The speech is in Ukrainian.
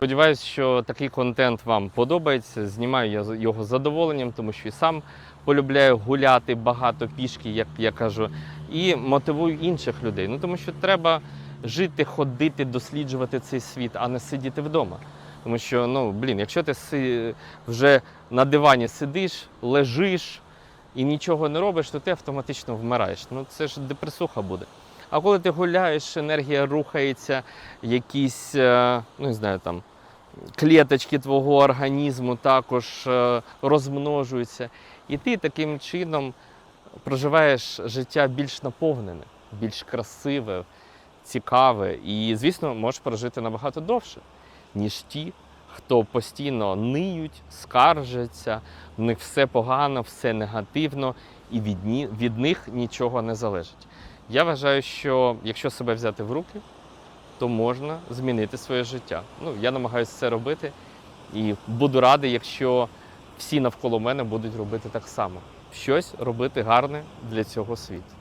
Сподіваюсь, що такий контент вам подобається. Знімаю я його з задоволенням, тому що і сам полюбляю гуляти багато пішки, як я кажу, і мотивую інших людей. Ну тому що треба жити, ходити, досліджувати цей світ, а не сидіти вдома. Тому що, ну блін, якщо ти вже на дивані сидиш, лежиш і нічого не робиш, то ти автоматично вмираєш. Ну це ж депресуха буде. А коли ти гуляєш, енергія рухається, якісь, е, ну не знаю, там клеточки твого організму також е, розмножуються. І ти таким чином проживаєш життя більш наповнене, більш красиве, цікаве. І, звісно, можеш прожити набагато довше, ніж ті, хто постійно ниють, скаржаться, в них все погано, все негативно, і від, від них нічого не залежить. Я вважаю, що якщо себе взяти в руки, то можна змінити своє життя. Ну, Я намагаюся це робити і буду радий, якщо всі навколо мене будуть робити так само. Щось робити гарне для цього світу.